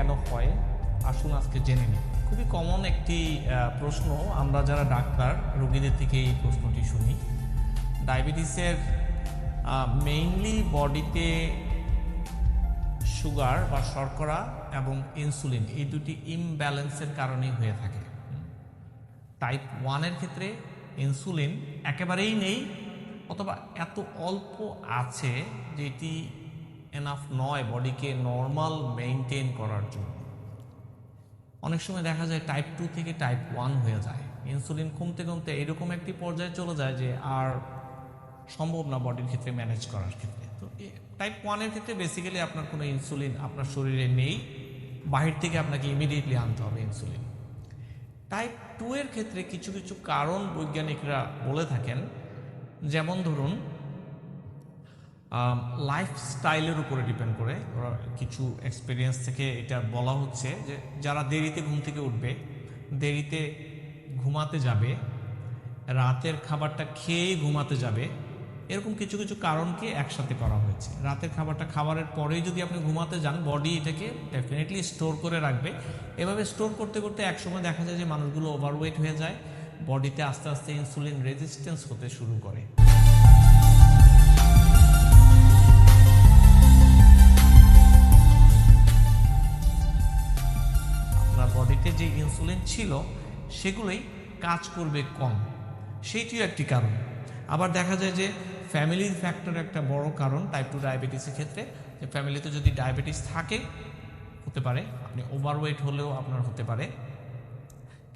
কেন হয়? আসুন আজকে জেনে নিই। খুবই কমন একটি প্রশ্ন। আমরা যারা ডাক্তার, রোগীদের থেকে এই প্রশ্নটি শুনি। ডায়াবেটিসের মেইনলি বডিতে সুগার বা শর্করা এবং ইনসুলিন এই দুটি ইমব্যালেন্সের কারণেই হয়ে থাকে। টাইপ ওয়ানের ক্ষেত্রে ইনসুলিন একেবারেই নেই, অথবা এত অল্প আছে যেটি এনাফ নয় বডিকে নর্মাল মেনটেন করার জন্য। অনেক সময় দেখা যায় টাইপ টু থেকে টাইপ ওয়ান হয়ে যায়। ইনসুলিন কমতে কমতে এরকম একটি পর্যায়ে চলে যায় যে আর সম্ভব না বডির ক্ষেত্রে ম্যানেজ করার ক্ষেত্রে। তো টাইপ ওয়ানের ক্ষেত্রে বেসিক্যালি আপনার কোনো ইনসুলিন আপনার শরীরে নেই, বাহির থেকে আপনাকে ইমিডিয়েটলি আনতে হবে ইনসুলিন টাইপ টু এর ক্ষেত্রে কিছু কিছু কারণ বৈজ্ঞানিকরা বলে থাকেন, যেমন ধরুন লাইফস্টাইলের উপরে ডিপেন্ড করে। ওরা কিছু এক্সপিরিয়েন্স থেকে এটা বলা হচ্ছে যে, যারা দেরিতে ঘুম থেকে উঠবে, দেরিতে ঘুমাতে যাবে, রাতের খাবারটা খেয়েই ঘুমাতে যাবে, এরকম কিছু কিছু কারণকে একসাথে করা হয়েছে। রাতের খাবারটা খাবারের পরেই যদি আপনি ঘুমাতে যান বডি এটাকে ডেফিনেটলি স্টোর করে রাখবে। এভাবে স্টোর করতে করতে একসময় দেখা যায় যে, মানুষগুলো ওভারওয়েট হয়ে যায় বডিতে আস্তে আস্তে ইনসুলিন রেজিস্ট্যান্স হতে শুরু করে। ছিল, সেগুলোই কাজ করবে কম। সেইটিও একটি কারণ। আবার দেখা যায় যে ফ্যামিলির ফ্যাক্টর একটা বড় কারণ টাইপ টু ডায়াবেটিসের ক্ষেত্রে, যে ফ্যামিলিতে যদি ডায়াবেটিস থাকে, হতে পারে, আপনি ওভারওয়েট হলেও আপনার হতে পারে।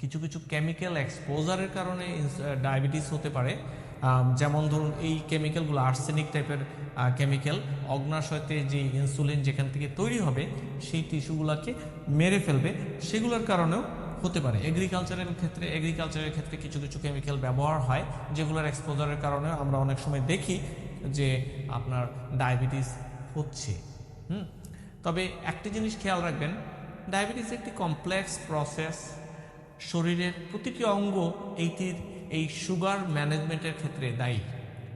কিছু কিছু কেমিক্যাল এক্সপোজারের কারণে ডায়াবেটিস হতে পারে। যেমন ধরুন, এই কেমিক্যালগুলো আর্সেনিক টাইপের কেমিক্যাল অগ্নাশয়তে যে ইনসুলিন যেখান থেকে তৈরি হবে, সেই টিস্যুগুলোকে মেরে ফেলবে। সেগুলোর কারণেও হতে পারে। এগ্রিকালচারের ক্ষেত্রে এগ্রিকালচারের ক্ষেত্রে কিছু কিছু কেমিক্যাল ব্যবহার হয়, যেগুলোর এক্সপোজারের কারণে আমরা অনেক সময় দেখি যে আপনার ডায়াবেটিস হচ্ছে। হুম? তবে একটি জিনিস খেয়াল রাখবেন ডায়াবেটিস একটি কমপ্লেক্স প্রসেস শরীরের প্রতিটি অঙ্গ এইটির, এই সুগার ম্যানেজমেন্টের ক্ষেত্রে দায়ী।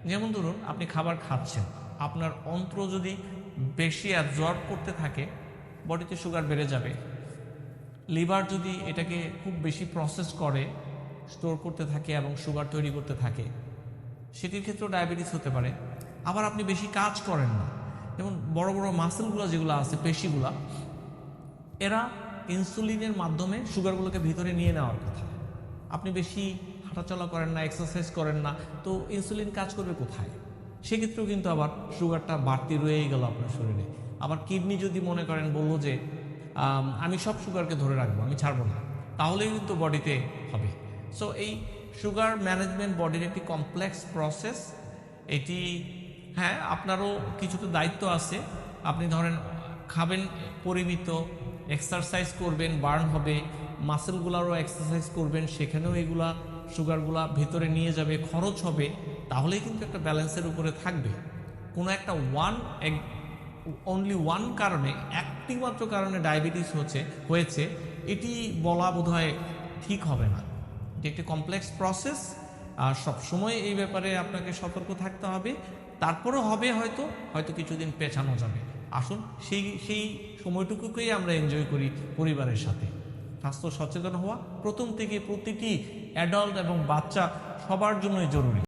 যেমন ধরুন, আপনি খাবার খাচ্ছেন, আপনার অন্ত্র যদি বেশি অ্যাবজর্ব করতে থাকে বডিতে সুগার বেড়ে যাবে। লিভার যদি এটাকে খুব বেশি প্রসেস করে স্টোর করতে থাকে এবং সুগার তৈরি করতে থাকে, সেটির ক্ষেত্রেও ডায়াবেটিস হতে পারে। আবার আপনি বেশি কাজ করেন না। যেমন বড় বড় মাসেলগুলো যেগুলো আছে, পেশিগুলা, এরা ইনসুলিনের মাধ্যমে সুগারগুলোকে ভিতরে নিয়ে নেওয়ার কথা। আপনি বেশি হাঁটাচলা করেন না এক্সারসাইজ করেন না, তো ইনসুলিন কাজ করবে কোথায়? সেক্ষেত্রেও কিন্তু আবার সুগারটা বাড়তি রয়েই গেল আপনার শরীরে। আবার কিডনি যদি মনে করেন বলল যে আম, সব সুগারকে ধরে রাখব আমি ছাড়বো না। তাহলেই কিন্তু বডিতে হবে। সো এই সুগার ম্যানেজমেন্ট বডির একটি কমপ্লেক্স প্রসেস। এটি হ্যাঁ আপনারও কিছু তো দায়িত্ব আছে। আপনি ধরেন খাবেন পরিমিত এক্সারসাইজ করবেন বার্ন হবে মাসেলগুলারও এক্সারসাইজ করবেন সেখানেও এগুলা সুগারগুলা ভেতরে নিয়ে যাবে খরচ হবে তাহলেই কিন্তু একটা ব্যালেন্সের উপরে থাকবে। কোনো একটা ওয়ান অনলি ওয়ান কারণে একটি মাত্র কারণে ডায়াবেটিস হচ্ছে, হয়েছে, এটি বলা বোধহয় ঠিক হবে না। এটি একটি কমপ্লেক্স প্রসেস আর সবসময় এই ব্যাপারে আপনাকে সতর্ক থাকতে হবে। তারপরেও হবে হয়তো হয়তো কিছুদিন পেছানো যাবে। আসুন, সেই সেই সময়টুকুকেই আমরা এনজয় করি পরিবারের সাথে। স্বাস্থ্য সচেতন হওয়া প্রথম থেকে প্রতিটি অ্যাডাল্ট এবং বাচ্চা সবার জন্যই জরুরি।